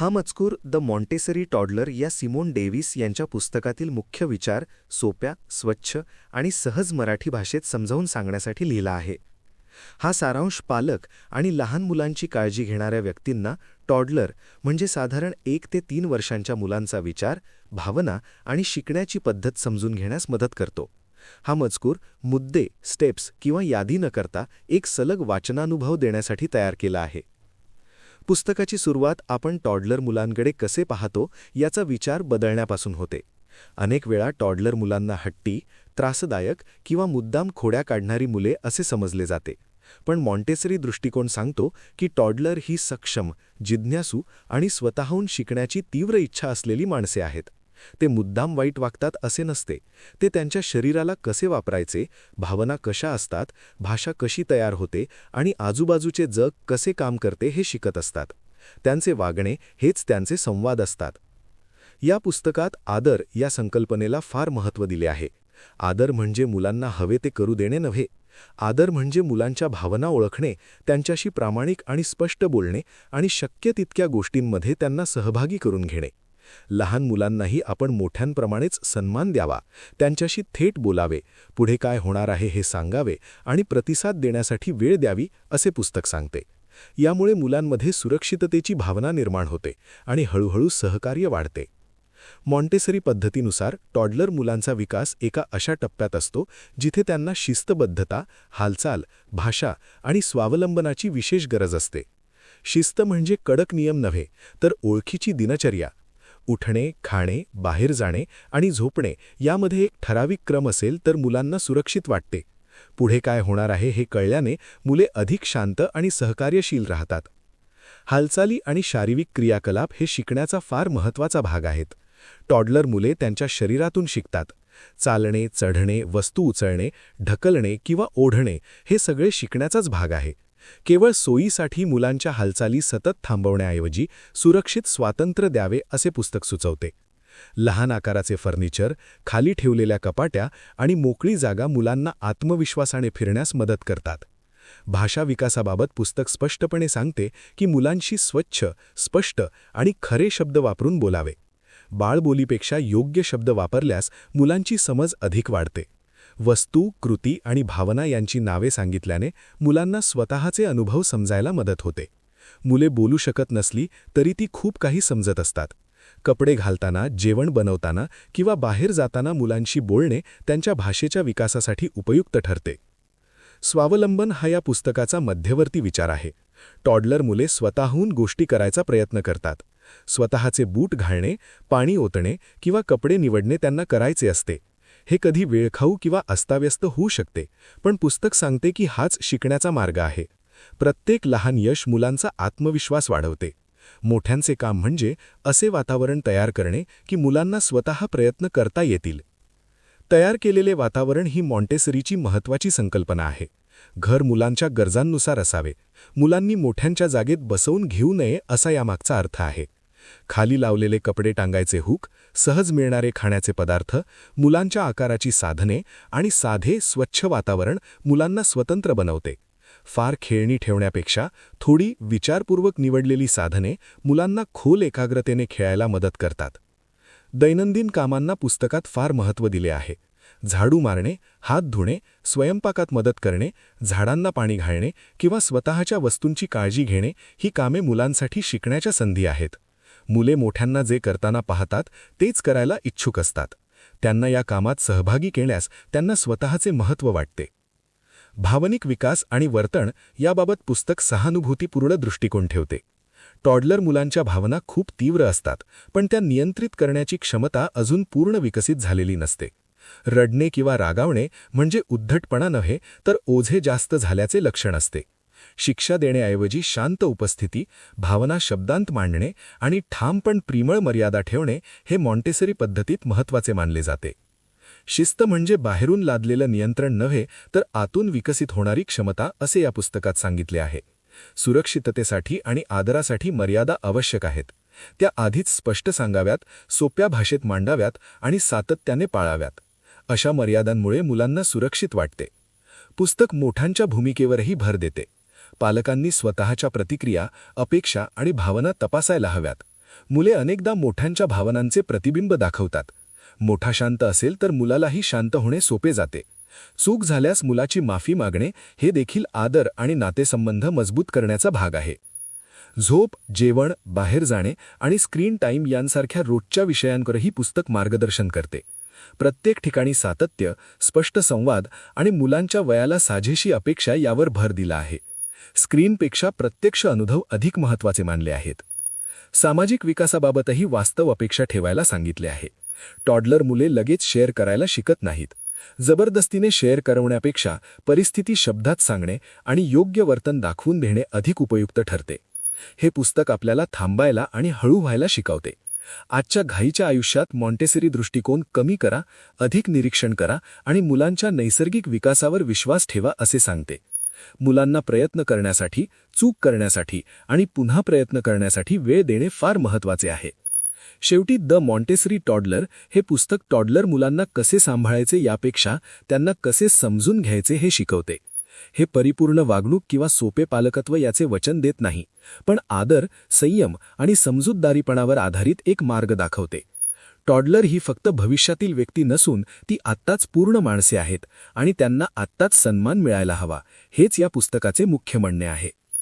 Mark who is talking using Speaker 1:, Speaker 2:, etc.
Speaker 1: हा मजकूर the Montessori toddler या सिमोन डेव्हिस यांच्या पुस्तकातील मुख्य विचार सोप्या स्वच्छ आणि सहज मराठी भाषेत समजावून सांगण्यासाठी लिहिला आहे. हा सारांश पालक आणि लहान मुलांची काळजी घेणाऱ्या व्यक्तींना टॉडलर म्हणजे साधारण एक ते तीन वर्षांच्या मुलांचा विचार भावना आणि शिकण्याची पद्धत समजून घेण्यास मदत करतो. हा मजकूर मुद्दे स्टेप्स किंवा यादी न करता एक सलग वाचनानुभव देण्यासाठी तयार केला आहे. पुस्तकाची सुरुवात आपण टॉडलर मुलांकडे कसे पाहतो याचा विचार बदलण्यापासून होते. अनेक वेळा टॉडलर मुलांना हट्टी त्रासदायक किंवा मुद्दाम खोड्या काढणारी मुले असे समजले जाते. पण मॉन्टेसरी दृष्टिकोन सांगतो की टॉडलर ही सक्षम जिज्ञासू आणि स्वतःहून शिकण्याची तीव्र इच्छा असलेली माणसे आहेत. ते मुद्दाम वाईट वागतात असे नसते. ते त्यांच्या शरीराला कसे वापरायचे भावना कशा असतात भाषा कशी तयार होते आणि आजूबाजूचे जग कसे काम करते हे शिकत असतात. त्यांचे वागणे हेच त्यांचे संवाद असतात. या पुस्तकात आदर या संकल्पनेला फार महत्त्व दिले आहे. आदर म्हणजे मुलांना हवे ते करू देणे नव्हे. आदर म्हणजे मुलांच्या भावना ओळखणे त्यांच्याशी प्रामाणिक आणि स्पष्ट बोलणे आणि शक्य तितक्या गोष्टींमध्ये त्यांना सहभागी करून घेणे. लहान मुलांनाही आपण मोठ्यांप्रमाणेच सन्मान द्यावा. त्यांच्याशी थेट बोलावे. पुढे काय होणार आहे हे सांगावे आणि प्रतिसाद देण्यासाठी वेळ द्यावी असे पुस्तक सांगते. यामुळे मुलांमध्ये सुरक्षिततेची भावना निर्माण होते आणि हळूहळू सहकार्य वाढते. मॉन्टेसरी पद्धतीनुसार टॉडलर मुलांचा विकास एका अशा टप्प्यात असतो जिथे त्यांना शिस्तबद्धता हालचाल भाषा आणि स्वावलंबनाची विशेष गरज असते. शिस्त म्हणजे कडक नियम नव्हे तर ओळखीची दिनचर्या उठणे खाणे बाहेर जाणे आणि झोपणे यामध्ये एक ठराविक क्रम असेल तर मुलांना सुरक्षित वाटते. पुढे काय होणार आहे हे कळल्याने मुले अधिक शांत आणि सहकार्यशील राहतात. हालचाली आणि शारीरिक क्रियाकलाप हे शिकण्याचा फार महत्त्वाचा भाग आहेत. टॉडलर मुले त्यांच्या शरीरातून शिकतात. चालणे चढणे वस्तू उचलणे ढकलणे किंवा ओढणे हे सगळे शिकण्याचाच भाग आहे. केवळ सोयीसाठी मुलांच्या हालचाली सतत थांबवण्याऐवजी सुरक्षित स्वातंत्र्य द्यावे असे पुस्तक सुचवते. लहान आकाराचे फर्निचर खाली ठेवलेल्या कपाट्या आणि मोकळी जागा मुलांना आत्मविश्वासाने फिरण्यास मदत करतात. भाषा विकासाबाबत पुस्तक स्पष्टपणे सांगते की मुलांशी स्वच्छ स्पष्ट आणि खरे शब्द वापरून बोलावे. बाळबोलीपेक्षा योग्य शब्द वापरल्यास मुलांची समज अधिक वाढते. वस्तू कृती आणि भावना यांची नावे सांगितल्याने मुलांना स्वतःचे अनुभव समजायला मदत होते. मुले बोलू शकत नसली तरी ती खूप काही समजत असतात. कपडे घालताना जेवण बनवताना किंवा बाहेर जाताना मुलांशी बोलणे त्यांच्या भाषेच्या विकासासाठी उपयुक्त ठरते. स्वावलंबन हा या पुस्तकाचा मध्यवर्ती विचार आहे. टॉडलर मुले स्वतःहून गोष्टी करायचा प्रयत्न करतात. स्वतःचे बूट घालणे पाणी ओतणे किंवा कपडे निवडणे त्यांना करायचे असते. हे कधी वेळखाऊ किंवा अस्ताव्यस्त होऊ शकते पण पुस्तक सांगते की हाच शिकण्याचा मार्ग आहे. प्रत्येक लहान यश मुलांचा आत्मविश्वास वाढवते. मोठ्यांचे काम म्हणजे असे वातावरण तयार करणे की मुलांना स्वतः प्रयत्न करता येतील. तयार केलेले वातावरण ही मॉन्टेसरीची महत्त्वाची संकल्पना आहे. घर मुलांच्या गरजांनुसार असावे. मुलांनी मोठ्यांच्या जागेत बसवून घेऊ नये असा यामागचा अर्थ आहे. खाली लावलेले कपडे टांगायचे हुक सहज मिळणारे खाण्याचे पदार्थ मुलांच्या आकाराची साधने आणि साधे स्वच्छ वातावरण मुलांना स्वतंत्र बनवते. फार खेळणी ठेवण्यापेक्षा थोडी विचारपूर्वक निवडलेली साधने मुलांना खोल एकाग्रतेने खेळायला मदत करतात. दैनंदिन कामांना पुस्तकात फार महत्त्व दिले आहे. झाडू मारणे हात धुणे स्वयंपाकात मदत करणे झाडांना पाणी घालणे किंवा स्वतःच्या वस्तूंची काळजी घेणे ही कामे मुलांसाठी शिकण्याच्या संधी आहेत. मुले मोठ्यांना जे करताना पाहतात तेच करायला इच्छुक असतात. त्यांना या कामात सहभागी केल्यास त्यांना स्वतःचे महत्त्व वाटते. भावनिक विकास आणि वर्तन याबाबत पुस्तक सहानुभूतीपूर्ण दृष्टिकोन ठेवते. टॉडलर मुलांच्या भावना खूप तीव्र असतात पण त्या नियंत्रित करण्याची क्षमता अजून पूर्ण विकसित झालेली नसते. रडणे किंवा रागावणे म्हणजे उद्धटपणा नव्हे तर ओझे जास्त झाल्याचे लक्षण असते. शिक्षा देण्याऐवजी शांत उपस्थिती भावना शब्दांत मांडणे आणि ठाम पण प्रिमळ मर्यादा ठेवणे हे मॉन्टेसरी पद्धतीत महत्त्वाचे मानले जाते. शिस्त म्हणजे बाहेरून लादलेलं नियंत्रण नव्हे तर आतून विकसित होणारी क्षमता असे या पुस्तकात सांगितले आहे. सुरक्षिततेसाठी आणि आदरासाठी मर्यादा आवश्यक आहेत. त्या आधीच स्पष्ट सांगाव्यात सोप्या भाषेत मांडाव्यात आणि सातत्याने पाळाव्यात. अशा मर्यादांमुळे मुलांना सुरक्षित वाटते. पुस्तक मोठ्यांच्या भूमिकेवरही भर देते. पालकांनी स्वतःच्या प्रतिक्रिया अपेक्षा आणि भावना तपासायला हव्यात.
Speaker 2: मुले अनेकदा मोठ्यांच्या भावनांचे प्रतिबिंब दाखवतात. मोठा शांत असेल तर मुलालाही शांत होणे सोपे जाते. चूक झाल्यास मुलाची माफी मागणे हे देखील आदर आणि नातेसंबंध मजबूत करण्याचा भाग आहे. झोप जेवण बाहेर जाणे आणि स्क्रीन टाईम यांसारख्या रोजच्या विषयांवरही पुस्तक मार्गदर्शन करते. प्रत्येक ठिकाणी सातत्य स्पष्ट संवाद आणि मुलांच्या वयाला साजेशी अपेक्षा यावर भर दिला आहे. स्क्रीनपेक्षा प्रत्यक्ष अनुभव अधिक महत्त्वाचे मानले आहेत. सामाजिक विकासाबाबतही वास्तव अपेक्षा ठेवायला सांगितले आहे. टॉडलर मुले लगेच शेअर करायला शिकत नाहीत. जबरदस्तीने शेअर करवण्यापेक्षा परिस्थिती शब्दात सांगणे आणि योग्य वर्तन दाखवून देणे अधिक उपयुक्त ठरते. हे पुस्तक आपल्याला थांबायला आणि हळू व्हायला शिकवते. आजच्या घाईच्या आयुष्यात मॉन्टेसरी दृष्टिकोन कमी करा अधिक निरीक्षण करा आणि मुलांच्या नैसर्गिक विकासावर विश्वास ठेवा असे सांगते. मुलांना प्रयत्न करण्यासाठी चूक करण्यासाठी आणि पुन्हा प्रयत्न करण्यासाठी वेळ देणे फार महत्त्वाचे आहे. शेवटी द मॉन्टेसरी टॉडलर हे पुस्तक टॉडलर मुलांना कसे सांभाळायचे यापेक्षा त्यांना कसे समजून घ्यायचे हे शिकवते. हे परिपूर्ण वागणूक किंवा सोपे पालकत्व याचे वचन देत नाही पण आदर संयम आणि समजूतदारीपणावर आधारित एक मार्ग दाखवते. टॉडलर ही फक्त भविष्यातील व्यक्ती नसून ती आत्ताच पूर्ण माणसे आहेत आणि त्यांना आत्ताच सन्मान मिळायला हवा हेच या पुस्तकाचे मुख्य म्हणणे आहे.